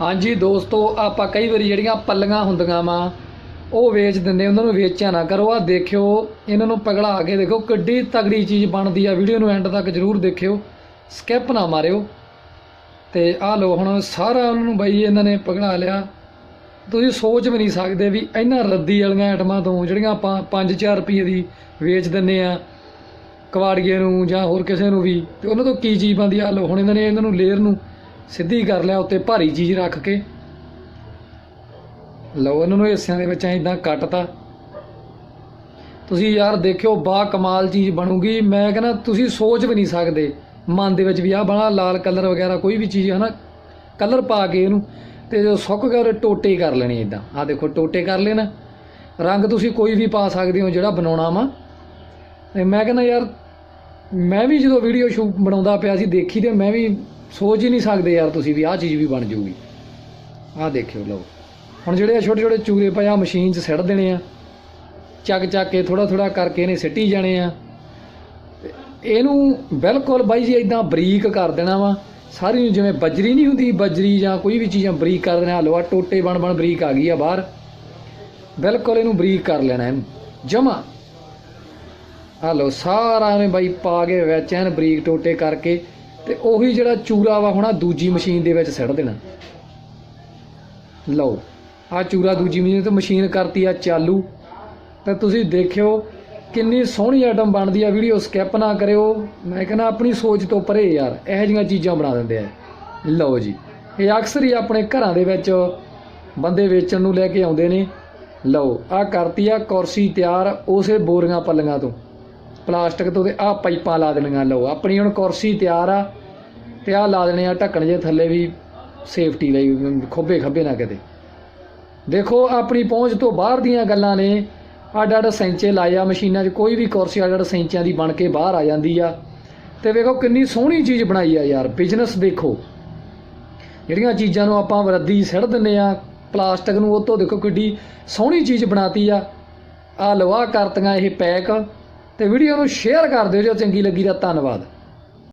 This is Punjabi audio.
ਹਾਂਜੀ ਦੋਸਤੋ, ਆਪਾਂ ਕਈ ਵਾਰੀ ਜਿਹੜੀਆਂ ਪੱਲੀਆਂ ਹੁੰਦੀਆਂ ਵਾ, ਉਹ ਵੇਚ ਦਿੰਦੇ, ਉਹਨਾਂ ਨੂੰ ਵੇਚਿਆ ਨਾ ਕਰੋ। ਆ ਦੇਖਿਓ, ਇਹਨਾਂ ਨੂੰ ਪਗੜਾ ਕੇ ਦੇਖੋ, ਕਿੱਡੀ ਤਗੜੀ ਚੀਜ਼ ਬਣਦੀ ਆ। ਵੀਡੀਓ ਨੂੰ ਐਂਡ ਤੱਕ ਜਰੂਰ ਦੇਖਿਓ ਸਕਿਪ ਨਾ ਮਾਰਿਓ। ਤੇ ਆ ਲੋ ਹੁਣ, ਸਾਰਾ ਉਹਨਾਂ ਨੂੰ ਬਾਈ ਇਹਨਾਂ ਨੇ ਪਗੜਾ ਲਿਆ। ਤੁਸੀਂ ਸੋਚ ਵੀ ਨਹੀਂ ਸਕਦੇ ਵੀ ਇਹਨਾਂ ਰੱਦੀ ਵਾਲੀਆਂ ਆਈਟਮਾਂ ਤੋਂ, ਜਿਹੜੀਆਂ ਆਪਾਂ 5-4 ਰੁਪਏ ਦੀ ਵੇਚ ਦਿੰਨੇ ਆ, ਕਵਾੜੀਏ ਨੂੰ ਜਾਂ ਹੋਰ ਕਿਸੇ ਨੂੰ ਵੀ, ਤੇ ਉਹਨਾਂ ਤੋਂ ਕੀ ਚੀਜ਼ ਬਣਦੀ ਆ? ਲੋ ਹੁਣ ਇਹਨਾਂ ਨੇ ਇਹਨਾਂ ਨੂੰ ਲੇਅਰ ਨੂੰ ਸਿੱਧੀ ਕਰ ਲਿਆ ਉੱਤੇ ਭਾਰੀ ਚੀਜ਼ ਰੱਖ ਕੇ। ਲਓ ਇਹਨਾਂ ਨੂੰ ਹਿੱਸਿਆਂ ਦੇ ਵਿੱਚ ਐਂ ਇਦਾਂ ਕੱਟਤਾ। ਤੁਸੀਂ ਯਾਰ ਦੇਖਿਓ ਬਾ ਕਮਾਲ ਚੀਜ਼ ਬਣੂਗੀ। ਮੈਂ ਕਹਿੰਦਾ, ਤੁਸੀਂ ਸੋਚ ਵੀ ਨਹੀਂ ਸਕਦੇ। ਮਨ ਦੇ ਵਿੱਚ ਵੀ ਆਹ ਬਣਾ, ਲਾਲ ਕਲਰ ਵਗੈਰਾ ਕੋਈ ਵੀ ਚੀਜ਼ ਹੈ ਨਾ ਕਲਰ ਪਾ ਕੇ ਇਹਨੂੰ ਤੇ ਜੋ ਸੁੱਕ ਗਿਆ, ਉਹਦੇ ਟੋਟੇ ਕਰ ਲੈਣੇ ਇਦਾਂ ਆਹ ਦੇਖੋ, ਟੋਟੇ ਕਰ ਲੈਣਾ ਰੰਗ ਤੁਸੀਂ ਕੋਈ ਵੀ ਪਾ ਸਕਦੇ ਹੋ ਜਿਹੜਾ ਬਣਾਉਣਾ ਵਾ। ਤੇ ਮੈਂ ਕਹਿੰਦਾ, ਯਾਰ, ਮੈਂ ਵੀ ਜਦੋਂ ਵੀਡੀਓ ਸ਼ੂਟ ਬਣਾਉਂਦਾ ਪਿਆ ਸੀ ਦੇਖੀ ਤੇ ਮੈਂ ਵੀ ਸੋਚ ਹੀ ਨਹੀਂ ਸਕਦੇ ਯਾਰ ਤੁਸੀਂ ਵੀ, ਆਹ ਚੀਜ਼ ਵੀ ਬਣ ਜਾਊਗੀ। ਆਹ ਦੇਖਿਓ, ਲਓ। ਹੁਣ ਜਿਹੜੇ ਆ ਛੋਟੇ ਛੋਟੇ ਚੂਰੇ ਪਏ ਆ ਮਸ਼ੀਨ 'ਚ ਸਿੱਟ ਦੇਣੇ ਆ। ਚੱਕ ਚੱਕ ਕੇ ਥੋੜਾ ਥੋੜਾ ਕਰਕੇ ਇਹਨੇ ਸਿੱਟੀ ਜਾਣੇ ਆ। ਇਹਨੂੰ ਬਿਲਕੁਲ ਬਾਈ ਜੀ ਇਦਾਂ ਬਰੀਕ ਕਰ ਦੇਣਾ ਵਾ। ਸਾਰੀ ਨੂੰ ਜਿਵੇਂ ਬਜਰੀ ਨਹੀਂ ਹੁੰਦੀ, ਬਜਰੀ ਜਾਂ ਕੋਈ ਵੀ ਚੀਜ਼ਾਂ ਬਰੀਕ ਕਰ ਦੇਣਾ। ਹਲਵਾ, ਟੋਟੇ ਬਣ ਬਣ ਬਰੀਕ ਆ ਗਈ ਆ ਬਾਹਰ। ਬਿਲਕੁਲ ਇਹਨੂੰ ਬਰੀਕ ਕਰ ਲੈਣਾ ਇਹਨੂੰ। ਜਮਾ। ਹਲੋ ਸਾਰਾ ਨੇ ਬਾਈ ਪਾ ਕੇ ਵਿੱਚ ਐਨ ਬਰੀਕ ਟੋਟੇ ਕਰਕੇ ਤੇ ਉਹੀ ਜਿਹੜਾ ਚੂਰਾ ਵਾ ਹੋਣਾ ਦੂਜੀ ਮਸ਼ੀਨ ਦੇ ਵਿੱਚ ਸਿੱਟ ਦੇਣਾ। ਲਓ ਆ ਚੂਰਾ ਦੂਜੀ ਮਸ਼ੀਨ ਤੇ ਮਸ਼ੀਨ ਕਰਤੀ ਆ ਚਾਲੂ। ਤਾਂ ਤੁਸੀਂ ਦੇਖਿਓ ਕਿੰਨੀ ਸੋਹਣੀ ਆਈਟਮ ਬਣਦੀ ਆ ਵੀਡੀਓ ਸਕਿਪ ਨਾ ਕਰਿਓ। ਮੈਂ ਕਹਿੰਦਾ ਆਪਣੀ ਸੋਚ ਤੋਂ ਪਰੇ ਯਾਰ, ਇਹੋ ਜਿਹੀਆਂ ਚੀਜ਼ਾਂ ਬਣਾ ਦਿੰਦੇ ਆ। ਲਓ ਜੀ, ਇਹ ਅਕਸਰ ਹੀ ਆਪਣੇ ਘਰਾਂ ਦੇ ਵਿੱਚ ਬੰਦੇ ਵੇਚਣ ਨੂੰ ਲੈ ਕੇ ਆਉਂਦੇ ਨੇ। ਲਓ ਆ ਕਰਤੀ ਆ ਕੁਰਸੀ ਤਿਆਰ ਉਸੇ ਬੋਰੀਆਂ ਪੱਲੀਆਂ ਤੋਂ। ਪਲਾਸਟਿਕ ਤੋਂ ਤੇ ਆ ਪਾਈਪਾਂ ਲਾ ਦੇਣੀਆਂ ਲਓ। ਆਪਣੀ ਹੁਣ ਕੁਰਸੀ ਤਿਆਰ ਆ ਤੇ ਆ ਲਾ ਦੇਣੇ ਆ ਢੱਕਣ ਜੇ ਥੱਲੇ ਵੀ ਸੇਫਟੀ ਲਈ ਖੋਬੇ ਖੱਬੇ ਨਾ ਕਿਤੇ। ਦੇਖੋ, ਆਪਣੀ ਪਹੁੰਚ ਤੋਂ ਬਾਹਰ ਦੀਆਂ ਗੱਲਾਂ ਨੇ। ਅੱਡ ਅੱਡ ਸੈਂਚੇ ਲਾਏ ਆ ਮਸ਼ੀਨਾਂ 'ਚ। ਕੋਈ ਵੀ ਕੁਰਸੀ ਅੱਡ ਅੱਡ ਸੈਂਚਿਆਂ ਦੀ ਬਣ ਕੇ ਬਾਹਰ ਆ ਜਾਂਦੀ ਆ। ਤੇ ਵੇਖੋ ਕਿੰਨੀ ਸੋਹਣੀ ਚੀਜ਼ ਬਣਾਈ ਆ ਯਾਰ। ਬਿਜ਼ਨਸ ਦੇਖੋ। ਜਿਹੜੀਆਂ ਚੀਜ਼ਾਂ ਨੂੰ ਆਪਾਂ ਵਰਦੀ ਸਿੜ ਦਿੰਨੇ ਆ, ਪਲਾਸਟਿਕ ਨੂੰ, ਉਹ ਤੋਂ ਦੇਖੋ ਕਿੱਡੀ ਸੋਹਣੀ ਚੀਜ਼ ਬਣਾਤੀ ਆ। ਆ ਲਵਾ ਕਰਤੀਆਂ ਇਹ ਪੈਕ। ਤੇ ਵੀਡੀਓ ਨੂੰ ਸ਼ੇਅਰ ਕਰ ਦਿਓ ਜੋ ਚੰਗੀ ਲੱਗੀ ਤਾਂ ਧੰਨਵਾਦ।